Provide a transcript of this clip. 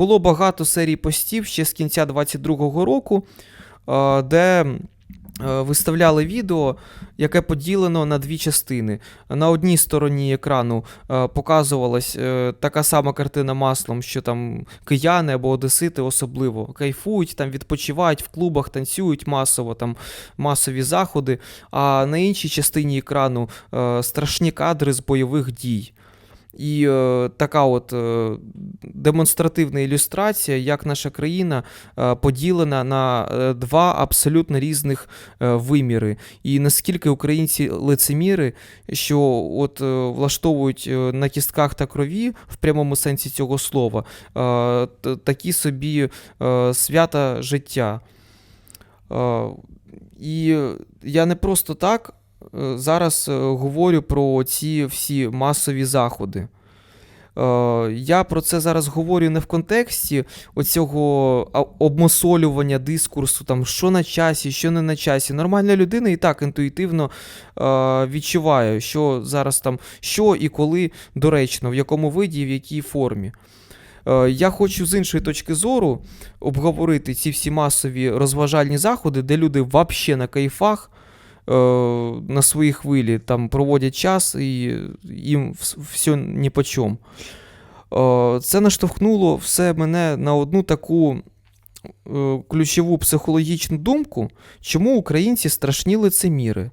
було багато серій постів ще з кінця 22-го року, е, де е, виставляли відео, яке поділено на дві частини. На одній стороні екрану е, показувалась така сама картина маслом, що там кияни або одесити особливо кайфують, там відпочивають в клубах, танцюють масово, там масові заходи. А на іншій частині екрану страшні кадри з бойових дій. І е, така от е, демонстративна ілюстрація, як наша країна е, поділена на е, два абсолютно різних е, виміри. І наскільки українці лицеміри, що от влаштовують на кістках та крові в прямому сенсі цього слова такі собі свята життя. І я не просто так зараз говорю про ці всі масові заходи. Е, Я про це зараз говорю не в контексті оцього обмосолювання дискурсу, там, що на часі, що не на часі. Нормальна людина і так інтуїтивно е, відчуває, що зараз там, що і коли доречно, в якому виді і в якій формі. Е, Я хочу з іншої точки зору обговорити ці всі масові розважальні заходи, де люди взагалі на кайфах, на своїй хвилі там проводять час і їм все ні по чому. Це наштовхнуло все мене на одну таку е, ключову психологічну думку, чому українці страшні лицеміри.